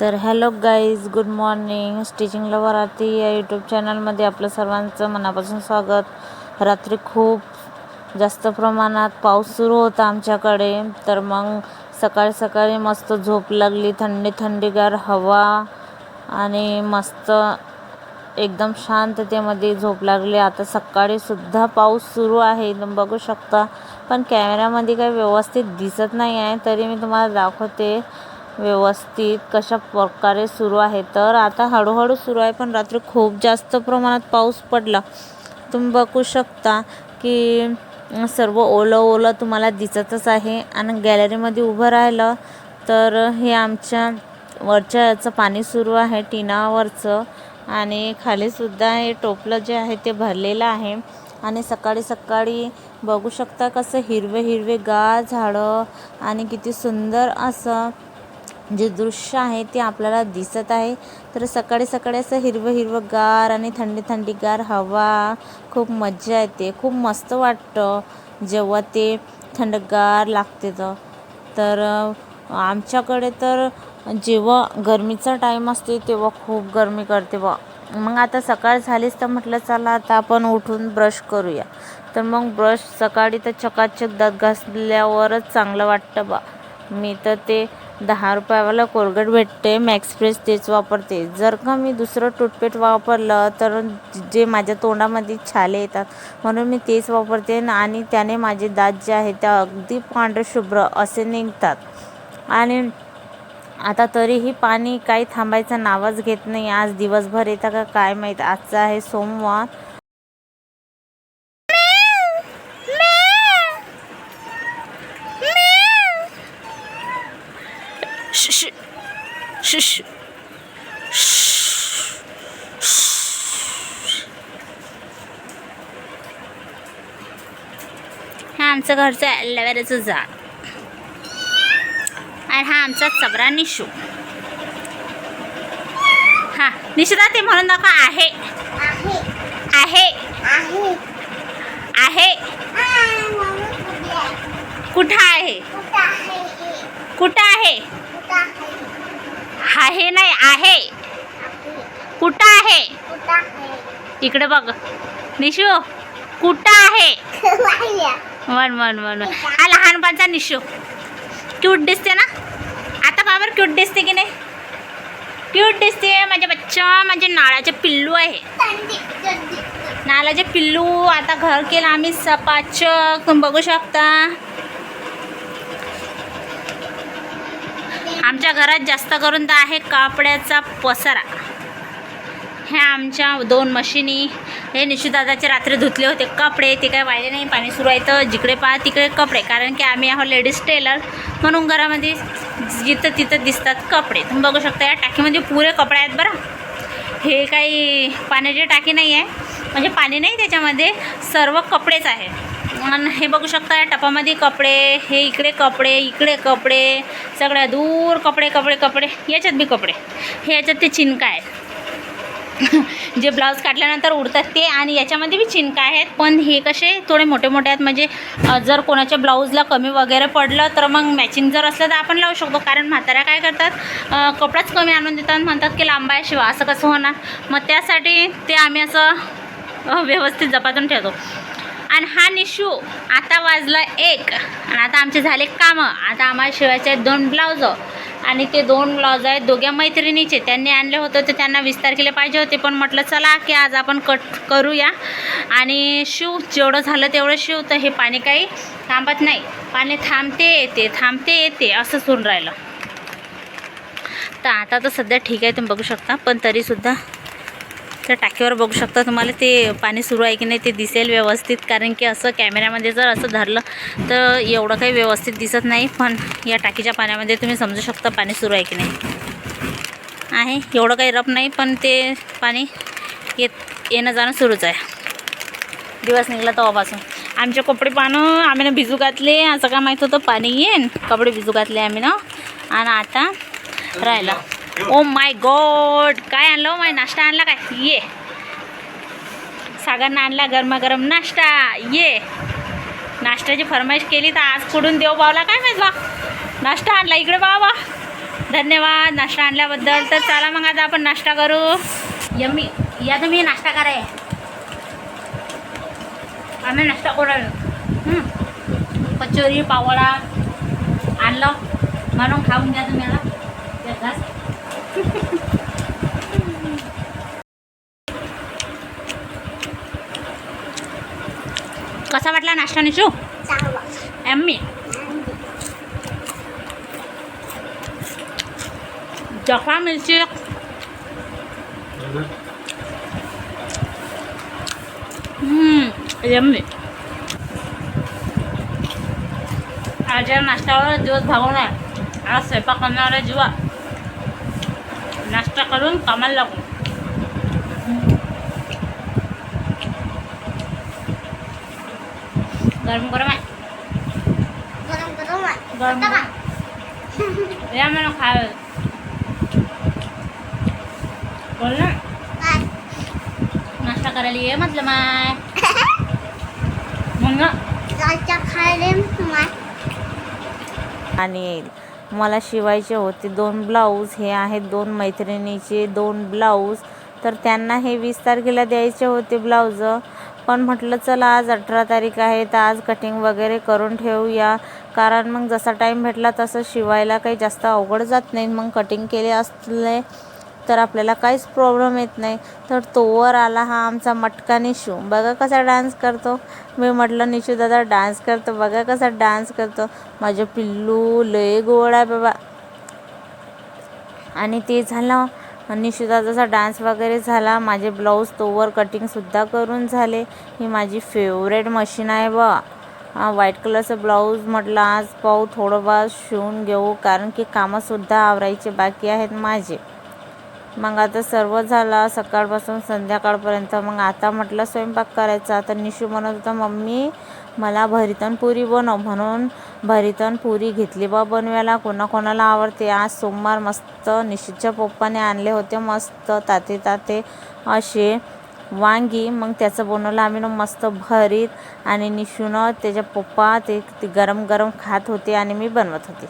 तर hello guys good morning stitching lover Aarti या YouTube चॅनलमध्ये आपलं सर्वांचं मनापासून स्वागत. रात्री खूप जास्त प्रमाणात पाऊस सुरू होता आमच्याकडे. तर मग सकाळी सकाळी मस्त झोप लागली. थंडी थंडीगार हवा आणि मस्त एकदम शांततेमध्ये झोप लागली. आता सकाळीसुद्धा पाऊस सुरू आहे. तुम्ही बघू शकता. पण कॅमेऱ्यामध्ये काही व्यवस्थित दिसत नाही आहे. तरी मी तुम्हाला दाखवते. व्यवस्थित कशा प्रकारे सुरू आहे. तर आता हळूहळू सुरू आहे पण रात्री खूप जास्त प्रमाणात पाऊस पडला. तुम्ही बघू शकता की सर्व ओलं ओलं तुम्हाला दिसतच आहे आणि गॅलरीमध्ये उभं राहिलं तर हे आमच्या वरच्या याचं पाणी सुरू आहे टिनावरचं. आणि खालीसुद्धा हे टोपलं जे आहे ते भरलेलं आहे. आणि सकाळी सकाळी बघू शकता कसं हिरवे हिरवे गार झाडं आणि किती सुंदर असं जे दृश्य आहे ते आपल्याला दिसत आहे. तर सकाळी सकाळी असं हिरवं हिरवं गार आणि थंडी थंडीगार हवा खूप मज्जा येते. खूप मस्त वाटतं जेव्हा ते थंडगार लागते तर. तर आमच्याकडे तर जेव्हा गरमीचा टाईम असते तेव्हा खूप गरमी करते बा. मग आता सकाळ झालीच तर म्हटलं चला आता आपण उठून ब्रश करूया. तर मग ब्रश सकाळी तर चकाचक दात घासल्यावरच चांगलं वाटतं बा. मी तर ते दहा रुपयावाला कोलगेट भेटते मॅक्सफ्रेश तेच वापरते. जर का मी दुसरं टूथपेस्ट वापरलं तर जे माझ्या तोंडामध्ये छाले येतात म्हणून मी तेच वापरते. आणि त्याने माझे दात जे आहेत त्या अगदी पांढरे शुभ्र असे निघतात. आणि आता तरीही पाणी काही थांबायचं नावच घेत नाही. आज दिवसभर येतं का काय माहीत? आजचा आहे सोमवार. Shh, shh, shh, हा आमचं घरचं ॲलोवेराचं झाड आणि हा आमचा चबरा निशू हा निशिता ते म्हणून दाखवा आहे आहे आहे कुठं आहे कुठं आहे आहे. कुठं आहे? इकडे बघ. निशू कुठं आहे? म्हण म्हण म्हण हा लहानपणचा निशू. क्यूट दिसते ना? आता बाबर क्यूट दिसते की नाही? क्यूट दिसते. माझे बच्चा म्हणजे नाळाचे पिल्लू आहे. नाळाचे पिल्लू आता घर केलं आम्ही सपाचक. तुम्ही बघू शकता. आमच्या घरात जास्त करून तर आहे कापड्याचा पसारा. ह्या आमच्या दोन मशिनी हे निशुदादाचे रात्री धुतले होते कपडे ते काय वाहिले नाही पाणी सुरू आहे तर जिकडे पहा तिकडे कपडे कारण की आम्ही आहोत लेडीज टेलर म्हणून घरामध्ये जिथं तिथं दिसतात कपडे. तुम्ही बघू शकता या टाकीमध्ये पुरे कपडे आहेत बरं. हे काही पाण्याची टाकी नाही आहे म्हणजे पाणी नाही त्याच्यामध्ये सर्व कपडेच आहे. म्हणून हे बघू शकता या टपामध्ये कपडे हे इकडे कपडे इकडे कपडे सगळ्या दूर कपडे कपडे कपडे याच्यात बी कपडे. हे याच्यात ते चिनका आहेत. जे ब्लाऊज काढल्यानंतर उडतात ते आणि याच्यामध्ये बी चिनका आहेत. पण हे कसे थोडे मोठे मोठे आहेत म्हणजे जर कोणाच्या ब्लाऊजला कमी वगैरे पडलं तर मग मॅचिंग जर असलं तर आपण लावू शकतो. कारण म्हाताऱ्या काय करतात कपडाच कमी आणून देतात. म्हणतात की लांबा आहे शिवा असं कसं होणार? मग त्यासाठी ते आम्ही असं व्यवस्थित जपातून ठेवतो. आणि हा निशू आता वाजला एक. आणि आता आमचे झाले कामं. आता आम्हाला शिवायचे आहेत दोन ब्लाउज. आणि ते दोन ब्लाउज आहेत दोघ्या मैत्रिणीचे. त्यांनी आणले होते तर त्यांना विस्तार केले पाहिजे होते. पण म्हटलं चला की आज आपण कट करूया. आणि शिव जेवढं झालं तेवढं शिव. तर हे पाणी काही थांबत नाही. पाणी थांबते येते थांबते येते. असं सुरू राहिलं. तर आता तर सध्या ठीक आहे तुम्ही बघू शकता. पण तरीसुद्धा त्या टाकीवर बघू शकता. तुम्हाला ते पाणी सुरू आहे की नाही ते दिसेल व्यवस्थित. कारण की असं कॅमेऱ्यामध्ये जर असं धरलं तर एवढं काही व्यवस्थित दिसत नाही. पण या टाकीच्या पाण्यामध्ये तुम्ही समजू शकता पाणी सुरू आहे की नाही. आहे. एवढं काही रफ नाही पण ते पाणी येत येणं जाणं सुरूच आहे. दिवस निघला तेव्हापासून. आमचे कपडे पानं आम्ही ना भिजू घातले. असं काय माहीत होतं पाणी येईन. कपडे भिजू घातले आम्ही ना आणि आता राहिला. ओ माय गॉड काय आणलं ओ माय? नाश्ता आणला काय? ये. सागरनं आणला गरमागरम नाश्ता. ये. नाश्त्याची फरमाईश केली तर आज कुठून देव बावला काय माहीत बा? नाश्ता आणला इकडे बाबा. धन्यवाद. नाश्ता आणल्याबद्दल तर चला मग आता आपण नाश्ता करू. यम्मी या तुम्ही नाश्ता कराय. आम्ही नाश्ता करू कचोरी पावळा आणलं. म्हणून खाऊन द्या तुम्ही आता. एक घास. कसा वाटला नाश्ता निशू एम्मी जखा मिरची हम्म, यम्मी आज या नाश्त्यावर दिवस भागवणार आहे आज स्वयंपाक करणाऱ्या जीवा नाश्ता करून कामाला लागू. गरम गरम आहे. गरम गरम या मला खाय बोल ना. नाश्ता करायला ये म्हटलं माय. मग आणि मला शिवायचे होते. दोन ब्लाऊज हे आहेत दोन मैत्रिणीचे दोन ब्लाऊज. तर त्यांना हे वीस तारखेला द्यायचे होते ब्लाऊज. पण म्हटलं चला आज अठरा तारीख आहे तर आज कटिंग वगैरे करून ठेवूया. कारण मग जसा टाईम भेटला तसं शिवायला काही जास्त अवघड जात नाही. मग कटिंग केले असले तर आपल्याला काहीच प्रॉब्लेम येत नाही. तर तोवर आला हा आमचा मटका निशू. बघा कसा डान्स करतो. मी म्हटलं निशू दादा डान्स करतो. बघा कसा डान्स करतो. माझं पिल्लू लय गोड आहे बाबा. आणि ते झालं. निशू दादाचा डान्स वगैरे झाला. माझे ब्लाऊज तोवर कटिंगसुद्धा करून झाले. ही माझी फेवरेट मशीन आहे बा. व्हाईट कलरचं ब्लाऊज म्हटलं आज पाहू थोडं बा शिवून घेऊ. कारण की कामंसुद्धा आवरायचे बाकी आहेत माझे. मग आता सर्व झालं सकाळपासून संध्याकाळपर्यंत. मग आता म्हटलं स्वयंपाक करायचा. तर निशू म्हणत होता मम्मी मला भरीतन पुरी बनव. म्हणून भरीतन पुरी घेतली बा बनवायला. कोणाकोणाला आवडते. आज सोमवार मस्त निशूच्या पप्पाने आणले होते मस्त ताते ताते असे वांगी. मग त्याचं बनवलं. आम्ही ना मस्त भरीत आणि निशूनं त्याच्या पप्पा ते ते गरम गरम खात होते आणि मी बनवत होते.